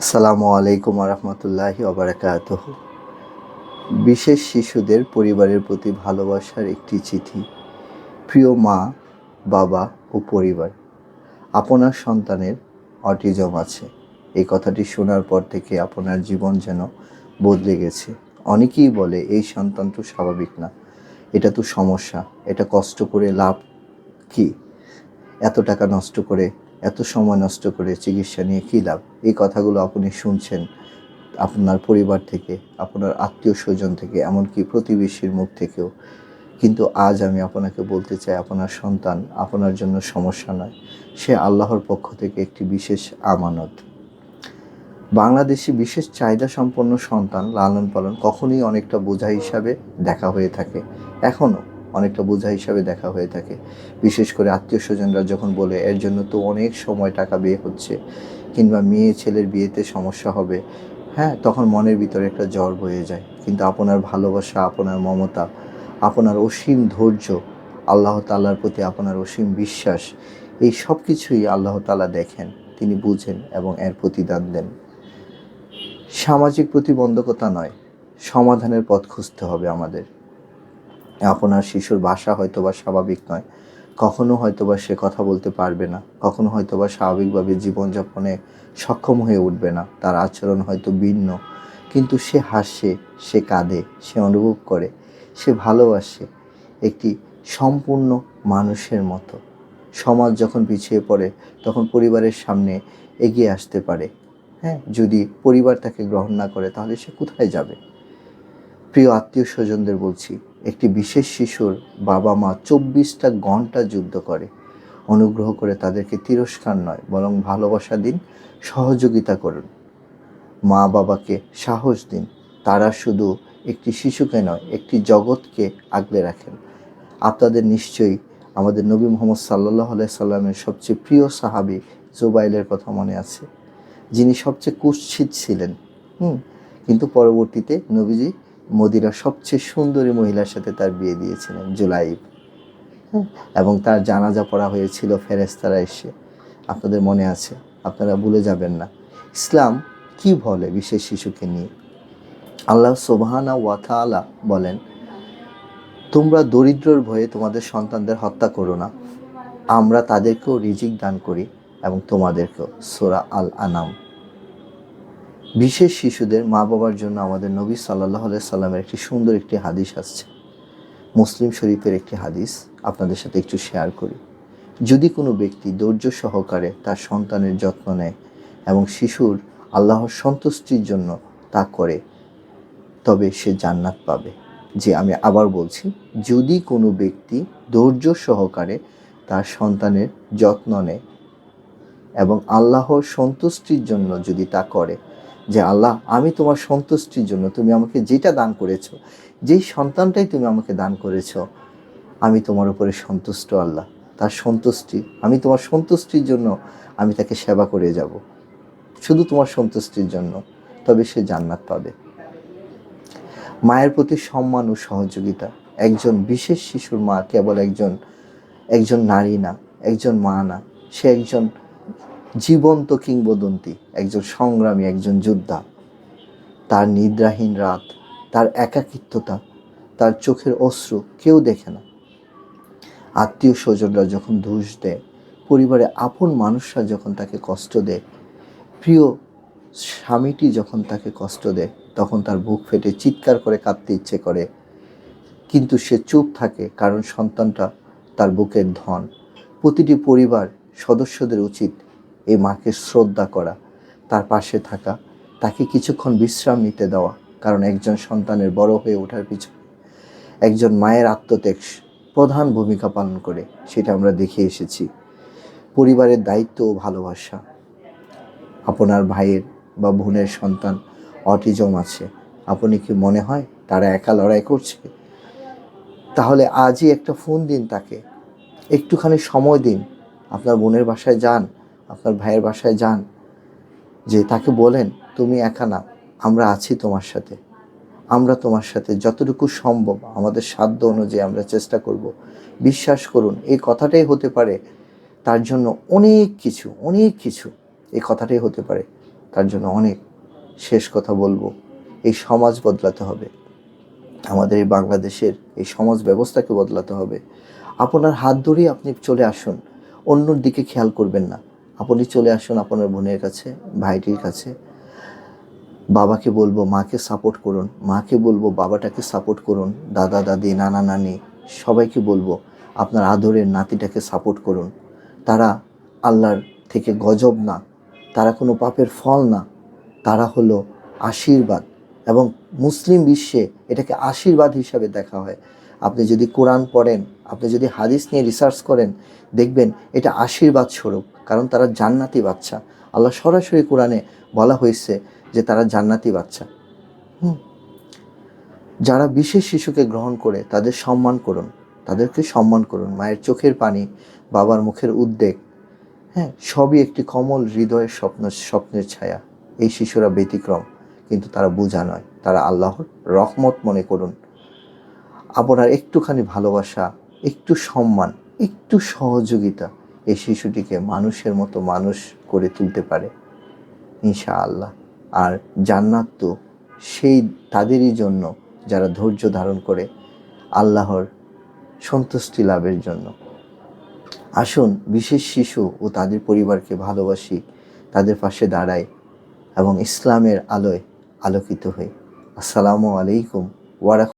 আসসালামু আলাইকুম রহমতুল্লাহি অবরাকাত বিশেষ শিশুদের পরিবারের প্রতি ভালোবাসার একটি চিঠি, প্রিয় মা, বাবা ও পরিবার, আপনার সন্তানের অটিজম আছে। এই কথাটি শোনার পর থেকে আপনার জীবন যেন বদলে গেছে। অনেকেই বলে, এই সন্তান তো স্বাভাবিক না। এটা তো সমস্যা। এটা কষ্ট করে লাভ কি? এত টাকা নষ্ট করে এত সময় নষ্ট করে চিকিৎসা নিয়ে কী লাভ? এই কথাগুলো আপনি শুনছেন আপনার পরিবার থেকে, আপনার আত্মীয় স্বজন থেকে, এমনকি প্রতিবেশীর মুখ থেকেও। কিন্তু আজ আমি আপনাকে বলতে চাই, আপনার সন্তান আপনার জন্য সমস্যা নয়। সে আল্লাহর পক্ষ থেকে একটি বিশেষ আমানত। বাংলাদেশি বিশেষ চাহিদা সম্পন্ন সন্তান লালন পালন কখনোই অনেকটা বোঝা হিসাবে দেখা হয়ে থাকে। এখনও অনেকটা বোঝা হিসাবে দেখা হয়ে থাকে। বিশেষ করে আত্মীয় স্বজনরা যখন বলে, এর জন্য তো অনেক সময় টাকা বিয়ে হচ্ছে কিংবা মেয়ে ছেলের বিয়েতে সমস্যা হবে। হ্যাঁ তখন মনের ভিতরে একটা জ্বর বয়ে যায়। কিন্তু আপনার ভালোবাসা, আপনার মমতা, আপনার অসীম ধৈর্য, আল্লাহ তাল্লার প্রতি আপনার অসীম বিশ্বাস, এই সব কিছুই আল্লাহ তালা দেখেন, তিনি বুঝেন এবং এর প্রতিদান দেন। সামাজিক প্রতিবন্ধকতা নয়, সমাধানের পথ খুঁজতে হবে আমাদের। আপনার শিশুর ভাষা হয়তো বা স্বাভাবিক নয়। কখনো হয়তো বা সে কথা বলতে পারবে না। কখনো হয়তো বা স্বাভাবিকভাবে জীবনযাপনে সক্ষম হয়ে উঠবে না। তার আচরণ হয়তো ভিন্ন। কিন্তু সে হাসে, সে কাঁদে, সে অনুভব করে, সে ভালোবাসে একটি সম্পূর্ণ মানুষের মতো। সমাজ যখন পিছিয়ে পড়ে, তখন পরিবারের সামনে এগিয়ে আসতে পারে। হ্যাঁ যদি পরিবার তাকে গ্রহণ না করে, তাহলে সে কোথায় যাবে? প্রিয় আত্মীয় স্বজনদের বলছি একটি বিশেষ শিশুর বাবা মা চব্বিশটা ঘণ্টা যুদ্ধ করে। অনুগ্রহ করে তাদেরকে তিরস্কার নয়, বরং ভালোবাসা দিন, সহযোগিতা করুন। মা বাবাকে সাহস দিন, তারা শুধু একটি শিশুকে নয়, একটি জগৎকে আগলে রাখেন। আপনাদের নিশ্চয়ই আমাদের নবী মোহাম্মদ সাল্লাহ সাল্লামের সবচেয়ে প্রিয় সাহাবি জোবাইলের কথা মনে আছে। যিনি সবচেয়ে কুৎসিত ছিলেন। হুম, কিন্তু পরবর্তীতে নবীজি মদিনার সবচেয়ে সুন্দরী মহিলার সাথে তার বিয়ে দিয়েছিলেন জুলাইব। হ্যাঁ, এবং তার জানাজা পড়া হয়েছিল ফেরেস্তারা এসে। আপনাদের মনে আছে? আপনারা ভুলে যাবেন না। ইসলাম কি বলে বিশেষ শিশুকে নিয়ে? আল্লাহ সোবাহানা ওয়াথালা বলেন তোমরা দরিদ্রর ভয়ে তোমাদের সন্তানদের হত্যা করো না। আমরা তাদেরকেও রিজিক দান করি এবং তোমাদেরকেও। সোরা আল আনাম বিশেষ শিশুদের মা বাবার জন্য আমাদের নবী সাল্লাহ সাল্লামের একটি সুন্দর একটি হাদিস আসছে। মুসলিম শরীফের একটি হাদিস আপনাদের সাথে একটু শেয়ার করি। যদি কোনো ব্যক্তি ধৈর্য সহকারে তার সন্তানের যত্ন নেয় এবং শিশুর আল্লাহর সন্তুষ্টির জন্য তা করে, তবে সে জান্নাত পাবে। যে আমি আবার বলছি, যদি কোনো ব্যক্তি ধৈর্য সহকারে তার সন্তানের যত্ন নেয় এবং আল্লাহর সন্তুষ্টির জন্য যদি তা করে যে, আল্লাহ, আমি তোমার সন্তুষ্টির জন্য তুমি আমাকে যেটা দান করেছ, যেই সন্তানটাই তুমি আমাকে দান করেছ, আমি তোমার উপরে সন্তুষ্ট, আল্লাহ। তার সন্তুষ্টি, আমি তোমার সন্তুষ্টির জন্য আমি তাকে সেবা করে যাব। শুধু তোমার সন্তুষ্টির জন্য, তবে সে জান্নাত পাবে। মায়ের প্রতি সম্মান ও সহযোগিতা। একজন বিশেষ শিশুর মা কেবল একজন একজন নারী না, একজন মা না, সে একজন জীবন্ত কিংবদন্তি, একজন সংগ্রামী, একজন যোদ্ধা। তার নিদ্রাহীন রাত, তার একাকিত্বতা, তার চোখের অশ্রু কেউ দেখে না। আত্মীয় স্বজনরা যখন ধূস দেয়, পরিবারে আপন মানুষরা যখন তাকে কষ্ট দেয়, প্রিয় স্বামীটি যখন তাকে কষ্ট দেয়, তখন তার বুক ফেটে চিৎকার করে কাঁদতে ইচ্ছে করে। কিন্তু সে চুপ থাকে, কারণ সন্তানটা তার বুকের ধন। প্রতিটি পরিবার সদস্যদের উচিত এই মাকে শ্রদ্ধা করা, তার পাশে থাকা, তাকে কিছুক্ষণ বিশ্রাম নিতে দেওয়া, কারণ একজন সন্তানের বড় হয়ে ওঠার পিছনে একজন মায়ের আত্মত্যাগ প্রধান ভূমিকা পালন করে, সেটা আমরা দেখে এসেছি। পরিবারের দায়িত্ব ও ভালোবাসা। আপনার ভাইয়ের বা বোনের সন্তান অটিজম আছে। আপনি কি মনে হয় তারা একা লড়াই করছে? তাহলে আজই একটা ফোন দিন তাকে। একটুখানি সময় দিন। আপনার বোনের বাসায় যান। আপনার ভাইয়ের বাসায় যান, যে তাকে বলেন, তুমি একা না, আমরা আছি তোমার সাথে। আমরা তোমার সাথে যতটুকু সম্ভব, আমাদের সাধ্য অনুযায়ী আমরা চেষ্টা করব। বিশ্বাস করুন, এই কথাটাই হতে পারে তার জন্য অনেক কিছু অনেক কিছু এই কথাটাই হতে পারে তার জন্য অনেক। শেষ কথা বলব, এই সমাজ বদলাতে হবে। আমাদের এই বাংলাদেশের এই সমাজ ব্যবস্থাকে বদলাতে হবে। আপনার হাত ধরেই আপনি চলে আসুন, অন্যর দিকে খেয়াল করবেন না। আপনি চলে আসুন আপনার বোনের কাছে, ভাইটির কাছে। বাবাকে বলব, মাকে সাপোর্ট করুন। মাকে বলব, বাবাটাকে সাপোর্ট করুন। দাদা, দাদি, নানা, নানি, সবাইকে বলব, আপনার আদরের নাতিটাকে সাপোর্ট করুন। তারা আল্লাহর থেকে গজব না, তারা কোনো পাপের ফল না। তারা হলো আশীর্বাদ এবং মুসলিম বিশ্বে এটাকে আশীর্বাদ হিসাবে দেখা হয়। আপনি যদি কোরআন পড়েন, আপনি যদি হাদিস নিয়ে রিসার্চ করেন, দেখবেন এটা আশীর্বাদ স্বরূপ, কারণ তারা জান্নাতি বাচ্চা। আল্লাহ সরাসরি কোরআনে বলা হয়েছে যে তারা জান্নাতি বাচ্চা। হুম। যারা বিশেষ শিশুকে গ্রহণ করে, তাদের সম্মান করুন, তাদেরকে সম্মান করুন। মায়ের চোখের পানি, বাবার মুখের উদ্বেগ হ্যাঁ সবই একটি কমল হৃদয়ের স্বপ্ন, স্বপ্নের ছায়া। এই শিশুরা ব্যতিক্রম, কিন্তু তারা বোঝা নয়, তারা আল্লাহর রহমত মনে করুন। আপনার একটুখানি ভালোবাসা, একটু সম্মান, একটু সহযোগিতা এই শিশুটিকে মানুষের মতো মানুষ করে তুলতে পারে। ইনশাআল্লাহ। আর জান্নাত তো সেই তাদেরই জন্য যারা ধৈর্য ধারণ করে আল্লাহর সন্তুষ্টি লাভের জন্য। আসুন বিশেষ শিশু ও তাদের পরিবারকে ভালোবাসি, তাদের পাশে দাঁড়াই এবং ইসলামের আলোয় আলোকিত হই। আসসালামু আলাইকুম ওয়ারাক